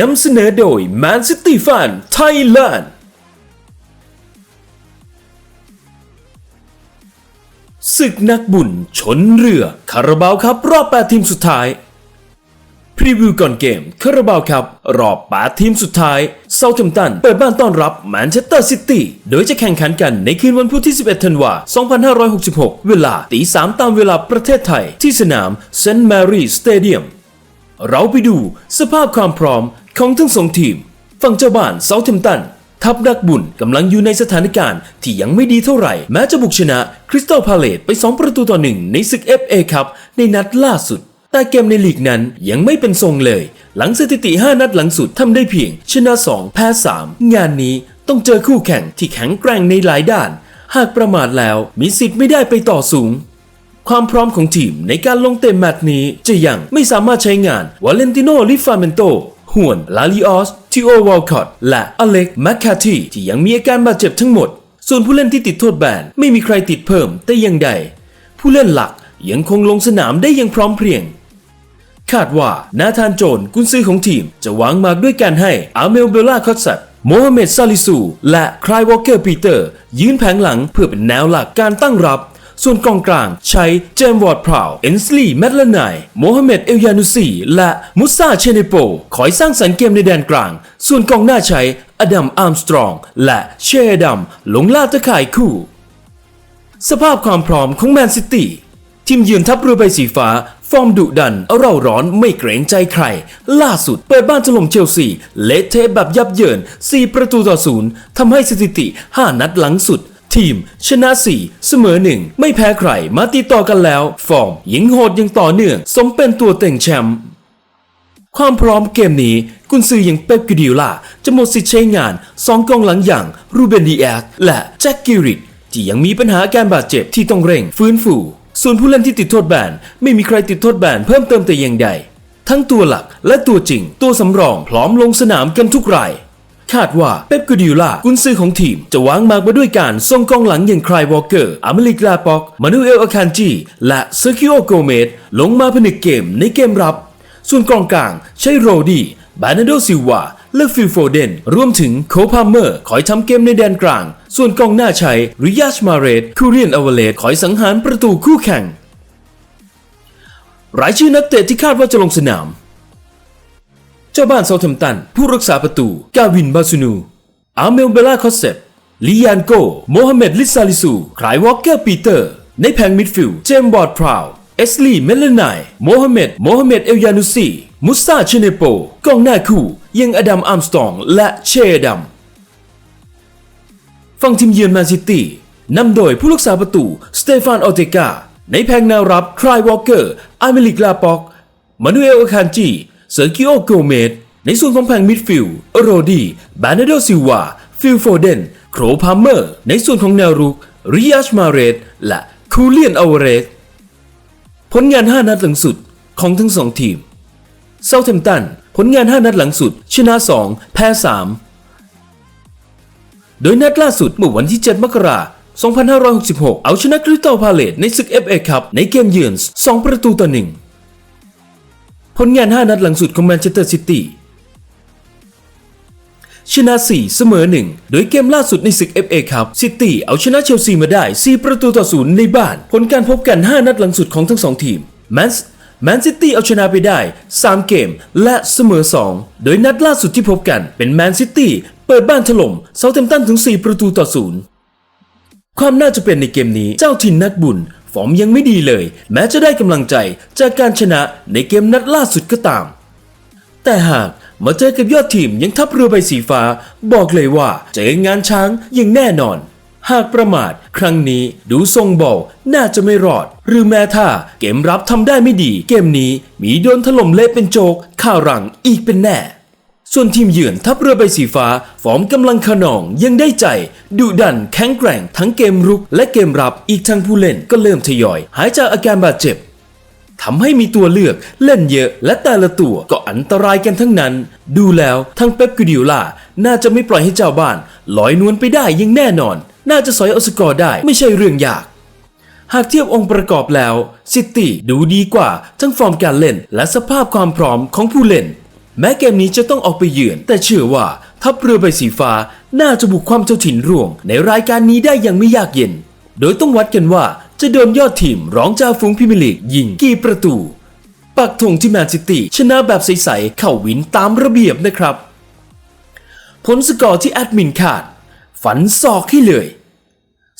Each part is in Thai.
นำเสนอโดย Man City Fan Thailand ศึกนักบุญชนเรือ คาราบาวครับรอบ 8 ทีมสุดท้าย พรีวิวก่อนเกม คาราบาวครับ รอบ 8 ทีมสุดท้ายเซาท์แฮมตันเปิดบ้านต้อนรับแมนเชสเตอร์ซิตี้โดยจะแข่งขันกันในคืนวันพุธที่ 11 ธันวาคม2566 เวลาตี3ตามเวลาประเทศไทย ที่สนามเซนต์แมรี่สเตเดียมเราไปดูสภาพความพร้อม ของทั้งสองทีม ฝั่งเจ้าบ้านเซาท์แฮมป์ตัน ทัพนักบุญกำลังอยู่ในสถานการณ์ที่ยังไม่ดีเท่าไหร่ แม้จะบุกชนะคริสตัลพาเลตไป 2 ประตูต่อหนึ่งในศึก FA ครับในนัดล่าสุด แต่เกมในลีกนั้นยังไม่เป็นทรงเลย หลังสถิติ 5 นัดหลังสุดทำได้เพียง ชนะ 2 แพ้ 3 งานนี้ต้องเจอคู่แข่งที่แข็งแกร่งในหลายด้าน หากประมาทแล้วมีสิทธิ์ไม่ได้ไปต่อสูงความพร้อมของทีมในการลงเต็มแมตช์นี้จะยังไม่สามารถใช้งานวาเลนติโนลิฟาเมนโต ฮวน ลาลิออสทิโอวอลคอตและอเล็กแมคคาทีที่ยังมีอาการบาดเจ็บทั้งหมด ส่วนผู้เล่นที่ติดโทษแบนไม่มีใครติดเพิ่มแต่อย่างใด ผู้เล่นหลักยังคงลงสนามได้อย่างพร้อมเพรียง คาดว่านาธานโจนกุนซือของทีม จะวางมากด้วยการให้อาเมลเบลล่าคอตซัตโมฮัมเหม็ดซาลิซู และคลายวอลเกอร์ปีเตอร์ยืนแผงหลังเพื่อเป็นแนวหลักการตั้งรับ ส่วนกองกลางใช้เจมส์วอร์ดพราวเอนสลีแมดลนายโมฮัมเหม็ดเอลยานุซีและมุซาเชเนโปคอยสร้างสรรค์เกมในแดนกลาง ส่วนกองหน้าใช้อดัมอาร์มสตรอง และเชอดัมหลงล่าตะข่ายคู่ สภาพความพร้อมของแมนซิตี้ทีมเยือนทัพเรือใบสีฟ้า ฟอร์มดุดันเอาเราร้อนไม่เกรงใจใคร ล่าสุดเปิดบ้านถล่มเชลซีเละเทะแบบยับเยิน 4 ประตูต่อศูนย์ทำให้สถิติ 5 นัดหลังสุด ทีม ชนะ 4 เสมอ 1 ไม่แพ้ใครมาติดต่อกันแล้ว ฟอร์มยิงโหดยังต่อเนื่อง สมเป็นตัวเต็งแชมป์ความพร้อมเกมนี้ กุนซืออย่างเป๊ปกิดิล่าจะหมดสิทธิ์ใช้งานสองกองหลังอย่างรูเบนดีแอสและแจ็คกิริตที่ยังมีปัญหาอาการบาดเจ็บที่ต้องเร่งฟื้นฟูส่วนผู้เล่นที่ติดโทษแบนไม่มีใครติดโทษแบนเพิ่มเติมแต่อย่างใดทั้งตัวหลักและตัวจริง ตัวสำรองพร้อมลงสนามกันทุกราย คาดว่าเป๊ปกูดิล่ากุนซือของทีม จะวางมากมาด้วยการส่งกองหลังอย่างคลายวอลเกอร์อเมริกลาป็อก มานูเอลอาคานจี และเซอร์คิโอโกเมสลงมาผนึกเกมในเกมรับ ส่วนกองกลางใช้โรดี้บานาโดซิลวาและฟิลโฟเดนรวมถึงโคพาเมอร์คอยทำเกมในแดนกลาง ส่วนกองหน้าใช้ริยาชมาเรตคูเรียนอเวเลตคอยสังหารประตูคู่แข่ง รายชื่อนักเตะที่คาดว่าจะลงสนาม เจ้าบ้านเซาท์แฮมตัน ผู้รักษาประตู กาวินบาซูนู อาเมลเบลาคอสเซปลียานโก โมฮัมเหม็ด ลิซาลิซูคลายวอลเกอร์ปีเตอร์ ในแผงมิดฟิลด์ เจมส์บอร์ดพราว เอสลีย์เมลนายโมฮัมเหม็ด โมฮัมเหม็ด เอลยานุซี มุสตาเชเนโป กองหน้าคู่ ยังอดัมอาร์มสตอง และเชดัมฝั่งทีมเยือนแมนซิตี้นำโดยผู้รักษาประตู สเตฟานออเตกา ในแผงแนวรับคลายวอลเกอร์อาเมลิกลาป็อก มานูเอลอาคานจี เซอร์กิโอโกเมสในส่วนของแผงมิดฟิลด์โรดีบานาโดซิลวา ฟิลโฟเดน โครพาเมอร์ ในส่วนของแนวรุก ริยาชมาเรตและคูเลียนอเวเรส ผลงาน 5 นัดหลังสุดของทั้งสองทีมเซาท์แฮมป์ตันผลงาน 5 นัดหลังสุด ชนะ 2 แพ้ 3 โดยนัดล่าสุดเมื่อวันที่ 7 มกราคม 2566 เอาชนะคริสตัลพาเลตในศึก FA คัพในเกมเยือน 2 ประตูต่อ 1 ผลงาน 5 นัดหลังสุดของแมนเชสเตอร์ซิตี้ชนะ 4 เสมอ 1 โดยเกมล่าสุดในศึก FA ครับซิตี้เอาชนะเชลซีมาได้ 4 ประตูต่อ0ในบ้าน ผลการพบกัน 5 นัดหลังสุดของทั้ง 2 ทีมแมนแมนซิตี้เอาชนะไปได้ 3 เกมและเสมอ 2 โดยนัดล่าสุดที่พบกันเป็นแมนซิตี้เปิดบ้านถล่มเซาเทมตันถึง 4 ประตูต่อ0ความน่าจะเป็นในเกมนี้เจ้าถิ่นนักบุญ ฟอร์มยังไม่ดีเลย แม้จะได้กำลังใจจากการชนะในเกมนัดล่าสุดก็ตาม แต่หากมาเจอกับยอดทีมยังทัพเรือใบสีฟ้า บอกเลยว่าเจองานช้างอย่างแน่นอน หากประมาทครั้งนี้ดูทรงบอลน่าจะไม่รอด หรือแม้ถ้าเกมรับทำได้ไม่ดี เกมนี้มีโดนถล่มเละเป็นโจกข่าวรังอีกเป็นแน่ ส่วนทีมเยือนทัพเรือใบสีฟ้า ฟอร์มกำลังขนองยังได้ใจดุดันแข็งแกร่งทั้งเกมรุกและเกมรับอีกทั้งผู้เล่นก็เริ่มทยอย หายจากอาการบาดเจ็บทำให้มีตัวเลือกเล่นเยอะและแต่ละตัวก็อันตรายกันทั้งนั้น ดูแล้วทั้งเป๊ปกูดิโอล่าน่าจะไม่ปล่อยให้เจ้าบ้านลอยนวลไปได้อยังแน่นอน น่าจะสอยอสกอร์ได้ไม่ใช่เรื่องยาก หากเทียบองค์ประกอบแล้วซิตี้ดูดีกว่าทั้งฟอร์มการเล่นและสภาพความพร้อมของผู้เล่น แม้เกมนี้จะต้องออกไปเยือน แต่เชื่อว่าทัพเรือใบสีฟ้าน่าจะบุกความเจ้าถิ่นร่วง ในรายการนี้ได้อย่างไม่ยากเย็น โดยต้องวัดกันว่าจะโดนยอดทีมร้องจ่าฝูงพรีเมียร์ลีกยิงกี่ประตู ปักธงที่แมนซิตี้ชนะแบบใสๆเข้าวินตามระเบียบนะครับ ผลสกอร์ที่แอดมินคาด ฝันศอกให้เลย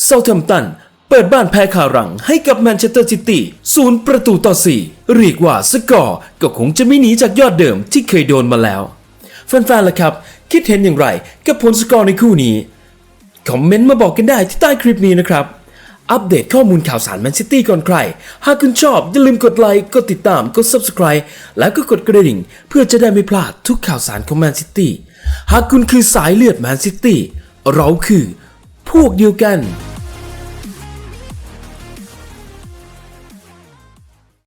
เซาท์แฮมป์ตัน เปิดบ้านแพ้คารังให้กับแมนเชสเตอร์ซิตี้ศูนย์ประตูต่อ 4 เรียกว่าสกอร์ก็คงจะไม่หนีจากยอดเดิมที่เคยโดนมาแล้ว แฟนๆล่ะครับ คิดเห็นอย่างไรกับผลสกอร์ในคู่นี้ คอมเมนต์มาบอกกันได้ที่ใต้คลิปนี้นะครับ อัปเดตข้อมูลข่าวสารแมนซิตี้ก่อนใคร หากคุณชอบอย่าลืมกดไลค์ กดติดตาม กด Subscribe แล้วก็กดกระดิ่ง เพื่อจะได้ไม่พลาดทุกข่าวสารของแมนซิตี้ หากคุณคือสายเลือดแมนซิตี้ เราคือ พวกเดียวกัน